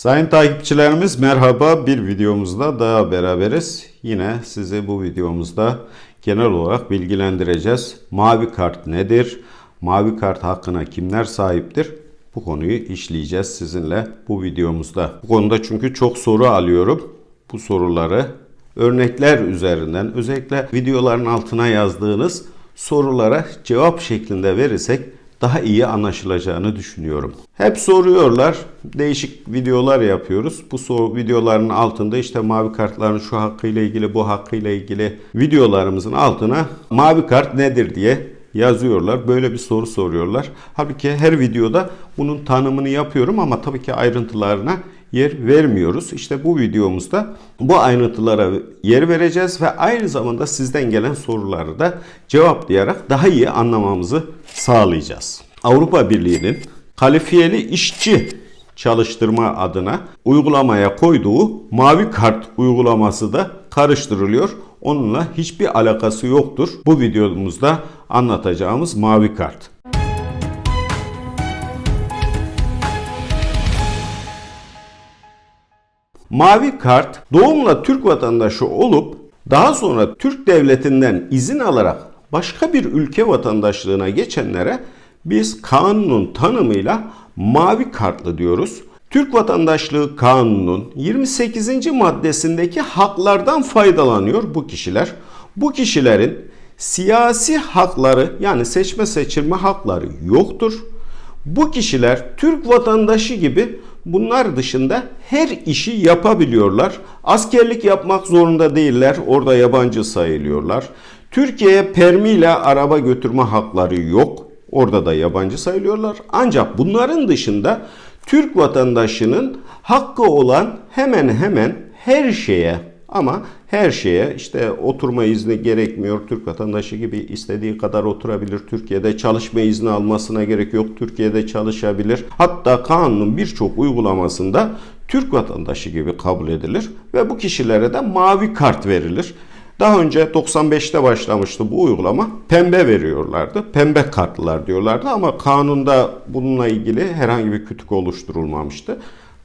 Sayın takipçilerimiz merhaba bir videomuzda daha beraberiz. Yine sizi bu videomuzda genel olarak bilgilendireceğiz. Mavi kart nedir? Mavi kart hakkına kimler sahiptir? Bu konuyu işleyeceğiz sizinle bu videomuzda. Bu konuda çünkü çok soru alıyorum. Bu soruları örnekler üzerinden özellikle videoların altına yazdığınız sorulara cevap şeklinde verirsek daha iyi anlaşılacağını düşünüyorum. Hep soruyorlar. Değişik videolar yapıyoruz. Bu soru videoların altında işte mavi kartların şu hakkıyla ilgili, bu hakkıyla ilgili videolarımızın altına mavi kart nedir diye yazıyorlar. Böyle bir soru soruyorlar. Halbuki her videoda bunun tanımını yapıyorum ama tabii ki ayrıntılarına yer vermiyoruz. İşte bu videomuzda bu ayrıntılara yer vereceğiz ve aynı zamanda sizden gelen soruları da cevaplayarak daha iyi anlamamızı sağlayacağız. Avrupa Birliği'nin kalifiyeli işçi çalıştırma adına uygulamaya koyduğu mavi kart uygulaması da karıştırılıyor. Onunla hiçbir alakası yoktur. Bu videomuzda anlatacağımız mavi kart. Mavi kart doğumla Türk vatandaşı olup daha sonra Türk devletinden izin alarak başka bir ülke vatandaşlığına geçenlere biz kanunun tanımıyla mavi kartlı diyoruz. Türk Vatandaşlığı Kanunu'nun 28. maddesindeki haklardan faydalanıyor bu kişiler. Bu kişilerin siyasi hakları yani seçme seçilme hakları yoktur. Bu kişiler Türk vatandaşı gibi bunlar dışında her işi yapabiliyorlar. Askerlik yapmak zorunda değiller. Orada yabancı sayılıyorlar. Türkiye'ye permiyle araba götürme hakları yok. Orada da yabancı sayılıyorlar. Ancak bunların dışında Türk vatandaşının hakkı olan hemen hemen her şeye ama her şeye işte oturma izni gerekmiyor. Türk vatandaşı gibi istediği kadar oturabilir. Türkiye'de çalışma izni almasına gerek yok. Türkiye'de çalışabilir. Hatta kanunun birçok uygulamasında Türk vatandaşı gibi kabul edilir ve bu kişilere de mavi kart verilir. Daha önce 95'te başlamıştı bu uygulama. Pembe veriyorlardı. Pembe kartlılar diyorlardı ama kanunda bununla ilgili herhangi bir kütük oluşturulmamıştı.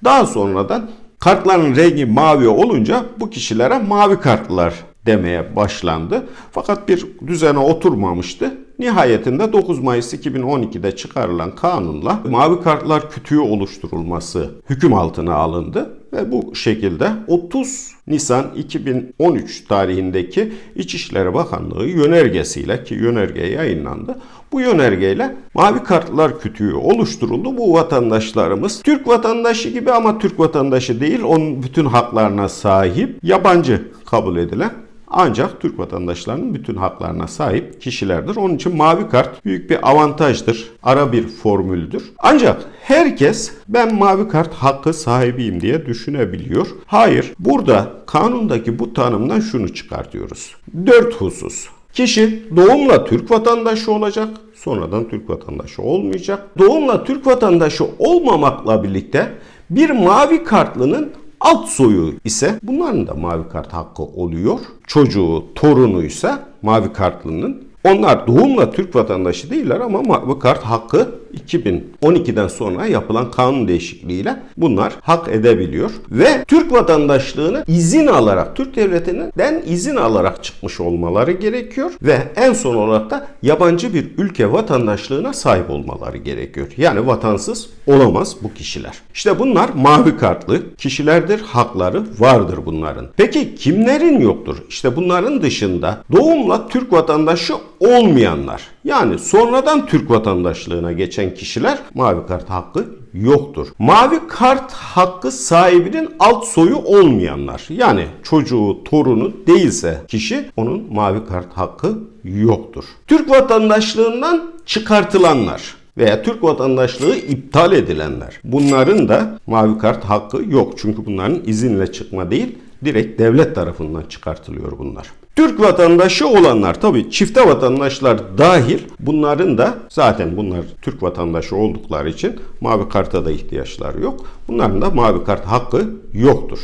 Daha sonradan kartların rengi mavi olunca bu kişilere mavi kartlılar demeye başlandı. Fakat bir düzene oturmamıştı. Nihayetinde 9 Mayıs 2012'de çıkarılan kanunla mavi kartlar kütüğü oluşturulması hüküm altına alındı ve bu şekilde 30 Nisan 2013 tarihindeki İçişleri Bakanlığı yönergesiyle ki yönerge yayınlandı. Bu yönergeyle mavi kartlar kütüğü oluşturuldu. Bu vatandaşlarımız Türk vatandaşı gibi ama Türk vatandaşı değil. Onun bütün haklarına sahip yabancı kabul edilen ancak Türk vatandaşlarının bütün haklarına sahip kişilerdir. Onun için mavi kart büyük bir avantajdır. Ara bir formüldür. Ancak herkes ben mavi kart hakkı sahibiyim diye düşünebiliyor. Hayır. Burada kanundaki bu tanımdan şunu çıkartıyoruz. Dört husus. Kişi doğumla Türk vatandaşı olacak, sonradan Türk vatandaşı olmayacak. Doğumla Türk vatandaşı olmamakla birlikte bir mavi kartlının alt soyu ise bunların da mavi kart hakkı oluyor. Çocuğu, torunu ise mavi kartlının onlar doğumla Türk vatandaşı değiller ama mavi kart hakkı 2012'den sonra yapılan kanun değişikliğiyle bunlar hak edebiliyor. Ve Türk vatandaşlığını izin alarak, Türk devletinden izin alarak çıkmış olmaları gerekiyor. Ve en son olarak da yabancı bir ülke vatandaşlığına sahip olmaları gerekiyor. Yani vatansız olamaz bu kişiler. İşte bunlar mavi kartlı kişilerdir, hakları vardır bunların. Peki kimlerin yoktur? İşte bunların dışında doğumla Türk vatandaşı olmayanlar yani sonradan Türk vatandaşlığına geçen kişiler mavi kart hakkı yoktur. Mavi kart hakkı sahibinin alt soyu olmayanlar yani çocuğu, torunu değilse kişi onun mavi kart hakkı yoktur. Türk vatandaşlığından çıkartılanlar veya Türk vatandaşlığı iptal edilenler. Bunların da mavi kart hakkı yok. Çünkü bunların izinle çıkma değil, direkt devlet tarafından çıkartılıyor bunlar. Türk vatandaşı olanlar tabi çifte vatandaşlar dahil bunların da zaten bunlar Türk vatandaşı oldukları için mavi karta da ihtiyaçları yok. Bunların da mavi kart hakkı yoktur.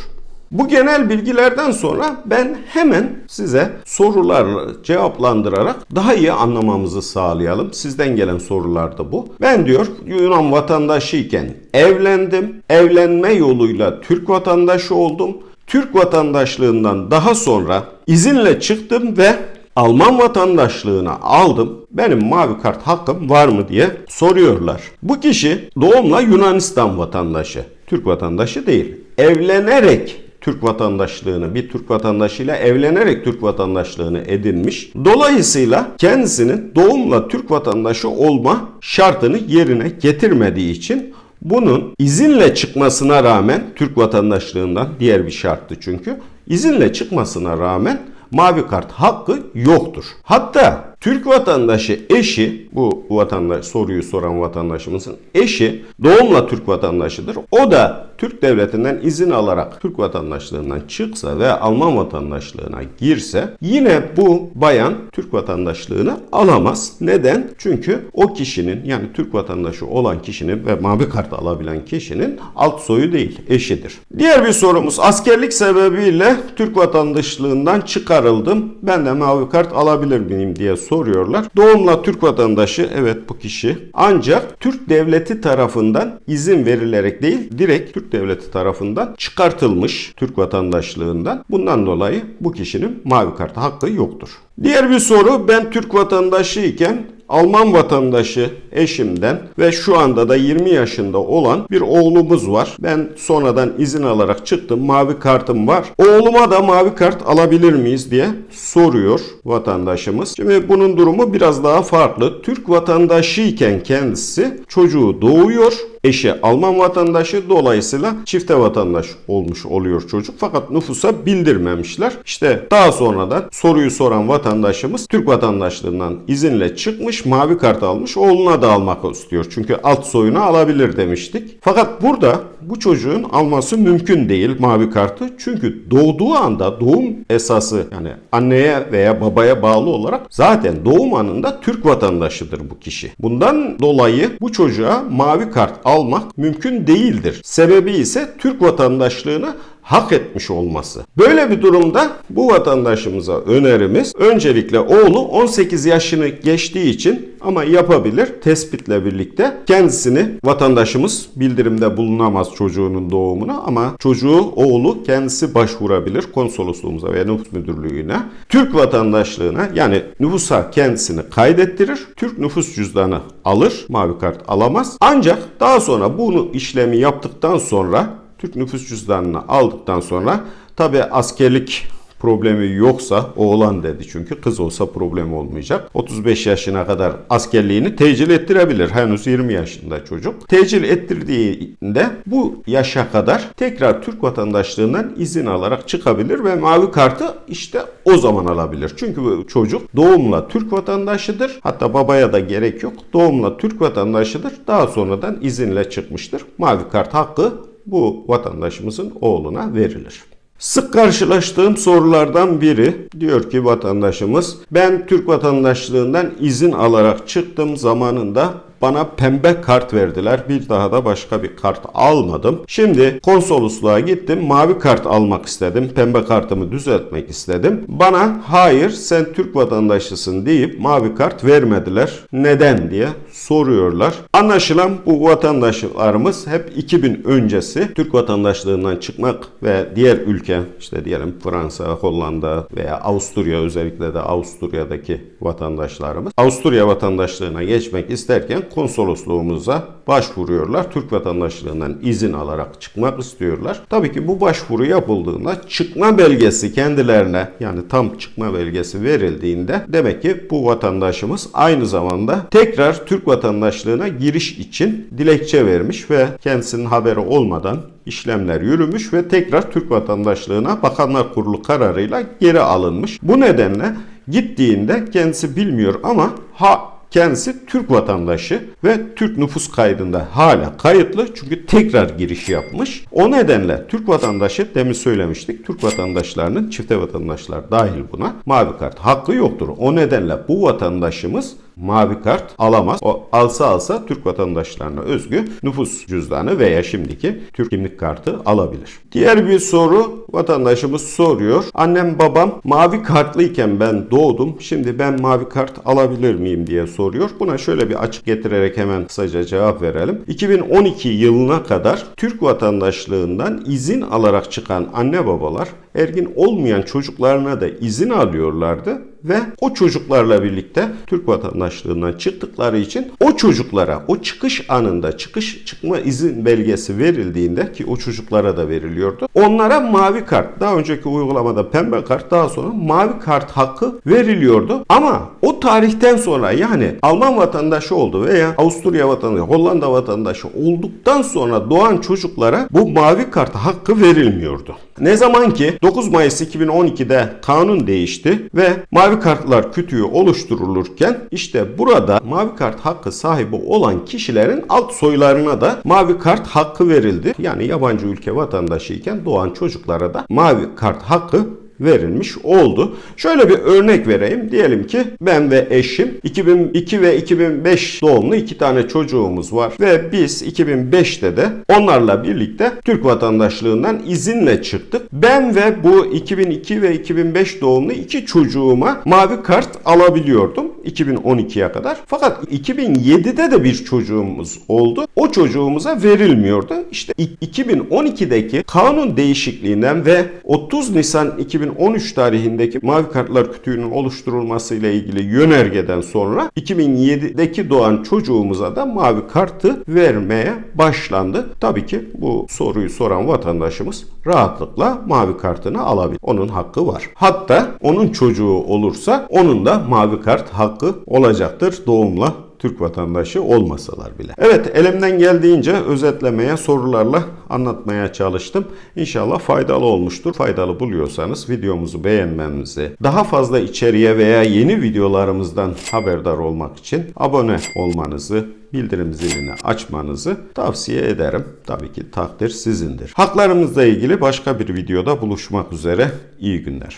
Bu genel bilgilerden sonra ben hemen size sorularla cevaplandırarak daha iyi anlamamızı sağlayalım. Sizden gelen sorular da bu. Ben diyor Yunan vatandaşıyken evlendim. Evlenme yoluyla Türk vatandaşı oldum. Türk vatandaşlığından daha sonra izinle çıktım ve Alman vatandaşlığına aldım. Benim mavi kart hakkım var mı diye soruyorlar. Bu kişi doğumla Yunanistan vatandaşı. Türk vatandaşı değil. Evlenerek Türk vatandaşlığını bir Türk vatandaşıyla evlenerek Türk vatandaşlığını edinmiş. Dolayısıyla kendisinin doğumla Türk vatandaşı olma şartını yerine getirmediği için bunun izinle çıkmasına rağmen Türk vatandaşlığından diğer bir şarttı çünkü izinle çıkmasına rağmen mavi kart hakkı yoktur. Hatta Türk vatandaşı eşi bu vatandaş soruyu soran vatandaşımızın eşi doğumla Türk vatandaşıdır. O da Türk devletinden izin alarak Türk vatandaşlığından çıksa ve Alman vatandaşlığına girse yine bu bayan Türk vatandaşlığını alamaz. Neden? Çünkü o kişinin yani Türk vatandaşı olan kişinin ve mavi kart alabilen kişinin alt soyu değil, eşidir. Diğer bir sorumuz askerlik sebebiyle Türk vatandaşlığından çıkarıldım. Ben de mavi kart alabilir miyim diye soruyorlar. Doğumla Türk vatandaşı evet bu kişi ancak Türk devleti tarafından izin verilerek değil direkt Türk devleti tarafından çıkartılmış Türk vatandaşlığından. Bundan dolayı bu kişinin mavi kart hakkı yoktur. Diğer bir soru ben Türk vatandaşı iken Alman vatandaşı eşimden ve şu anda da 20 yaşında olan bir oğlumuz var. Ben sonradan izin alarak çıktım. Mavi kartım var. Oğluma da mavi kart alabilir miyiz diye soruyor vatandaşımız. Şimdi bunun durumu biraz daha farklı. Türk vatandaşı iken kendisi çocuğu doğuyor. Eşi Alman vatandaşı dolayısıyla çifte vatandaş olmuş oluyor çocuk. Fakat nüfusa bildirmemişler. İşte daha sonradan soruyu soran vatandaşımız Türk vatandaşlığından izinle çıkmış, mavi kart almış, oğluna da almak istiyor. Çünkü alt soyunu alabilir demiştik. Fakat burada bu çocuğun alması mümkün değil mavi kartı. Çünkü doğduğu anda doğum esası yani anneye veya babaya bağlı olarak zaten doğum anında Türk vatandaşıdır bu kişi. Bundan dolayı bu çocuğa mavi kart almak mümkün değildir. Sebebi ise Türk vatandaşlığını hak etmiş olması. Böyle bir durumda bu vatandaşımıza önerimiz öncelikle oğlu 18 yaşını geçtiği için ama yapabilir tespitle birlikte kendisini vatandaşımız bildirimde bulunamaz çocuğunun doğumuna ama çocuğu oğlu kendisi başvurabilir konsolosluğumuza veya nüfus müdürlüğüne. Türk vatandaşlığına yani nüfusa kendisini kaydettirir. Türk nüfus cüzdanı alır. Mavi kart alamaz. Ancak daha sonra bunu işlemi yaptıktan sonra Türk nüfus cüzdanını aldıktan sonra tabi askerlik problemi yoksa oğlan dedi çünkü kız olsa problem olmayacak. 35 yaşına kadar askerliğini tecil ettirebilir. Henüz 20 yaşında çocuk. Tecil ettirdiğinde bu yaşa kadar tekrar Türk vatandaşlığından izin alarak çıkabilir ve mavi kartı işte o zaman alabilir. Çünkü bu çocuk doğumla Türk vatandaşıdır. Hatta babaya da gerek yok. Doğumla Türk vatandaşıdır. Daha sonradan izinle çıkmıştır. Mavi kart hakkı bu vatandaşımızın oğluna verilir. Sık karşılaştığım sorulardan biri diyor ki vatandaşımız ben Türk vatandaşlığından izin alarak çıktım zamanında bana pembe kart verdiler. Bir daha da başka bir kart almadım. Şimdi konsolosluğa gittim. Mavi kart almak istedim. Pembe kartımı düzeltmek istedim. Bana hayır sen Türk vatandaşısın deyip mavi kart vermediler. Neden diye soruyorlar. Anlaşılan bu vatandaşlarımız hep 2000 öncesi Türk vatandaşlığından çıkmak ve diğer ülke işte diyelim Fransa, Hollanda veya Avusturya özellikle de Avusturya'daki vatandaşlarımız Avusturya vatandaşlığına geçmek isterken konsolosluğumuza başvuruyorlar. Türk vatandaşlığından izin alarak çıkmak istiyorlar. Tabii ki bu başvuru yapıldığında çıkma belgesi kendilerine yani tam çıkma belgesi verildiğinde demek ki bu vatandaşımız aynı zamanda tekrar Türk vatandaşlığına giriş için dilekçe vermiş ve kendisinin haberi olmadan işlemler yürümüş ve tekrar Türk vatandaşlığına Bakanlar Kurulu kararıyla geri alınmış. Bu nedenle gittiğinde kendisi bilmiyor ama ha Kendisi Türk vatandaşı ve Türk nüfus kaydında hala kayıtlı çünkü tekrar giriş yapmış. O nedenle Türk vatandaşı demin söylemiştik. Türk vatandaşlarının çifte vatandaşlar dahil buna mavi kart hakkı yoktur. O nedenle bu vatandaşımız mavi kart alamaz. O alsa alsa Türk vatandaşlarına özgü nüfus cüzdanı veya şimdiki Türk kimlik kartı alabilir. Diğer bir soru vatandaşımız soruyor. Annem babam mavi kartlıyken ben doğdum. Şimdi ben mavi kart alabilir miyim diye soruyor. Buna şöyle bir açık getirerek hemen kısaca cevap verelim. 2012 yılına kadar Türk vatandaşlığından izin alarak çıkan anne babalar ergin olmayan çocuklarına da izin alıyorlardı ve o çocuklarla birlikte Türk vatandaşlığından çıktıkları için o çocuklara o çıkış anında çıkış çıkma izin belgesi verildiğinde ki o çocuklara da veriliyordu. Onlara mavi kart daha önceki uygulamada pembe kart daha sonra mavi kart hakkı veriliyordu. Ama o tarihten sonra yani Alman vatandaşı oldu veya Avusturya vatandaşı, Hollanda vatandaşı olduktan sonra doğan çocuklara bu mavi kart hakkı verilmiyordu. Ne zaman ki 9 Mayıs 2012'de kanun değişti ve mavi kartlar kütüğü oluşturulurken işte burada mavi kart hakkı sahibi olan kişilerin alt soylarına da mavi kart hakkı verildi. Yani yabancı ülke vatandaşıyken doğan çocuklara da mavi kart hakkı verilmiş oldu. Şöyle bir örnek vereyim. Diyelim ki ben ve eşim 2002 ve 2005 doğumlu iki tane çocuğumuz var ve biz 2005'te de onlarla birlikte Türk vatandaşlığından izinle çıktık. Ben ve bu 2002 ve 2005 doğumlu iki çocuğuma mavi kart alabiliyordum 2012'ye kadar. Fakat 2007'de de bir çocuğumuz oldu. O çocuğumuza verilmiyordu. İşte 2012'deki kanun değişikliğinden ve 30 Nisan 2013 tarihindeki mavi kartlar kütüğünün oluşturulmasıyla ilgili yönergeden sonra 2007'deki doğan çocuğumuza da mavi kartı vermeye başlandı. Tabii ki bu soruyu soran vatandaşımız rahatlıkla mavi kartını alabilir. Onun hakkı var. Hatta onun çocuğu olursa onun da mavi kart hakkı olacaktır doğumla Türk vatandaşı olmasalar bile. Evet elimden geldiğince özetlemeye, sorularla anlatmaya çalıştım. İnşallah faydalı olmuştur. Faydalı buluyorsanız videomuzu beğenmenizi, daha fazla içeriye veya yeni videolarımızdan haberdar olmak için abone olmanızı, bildirim zilini açmanızı tavsiye ederim. Tabii ki takdir sizindir. Haklarımızla ilgili başka bir videoda buluşmak üzere. İyi günler.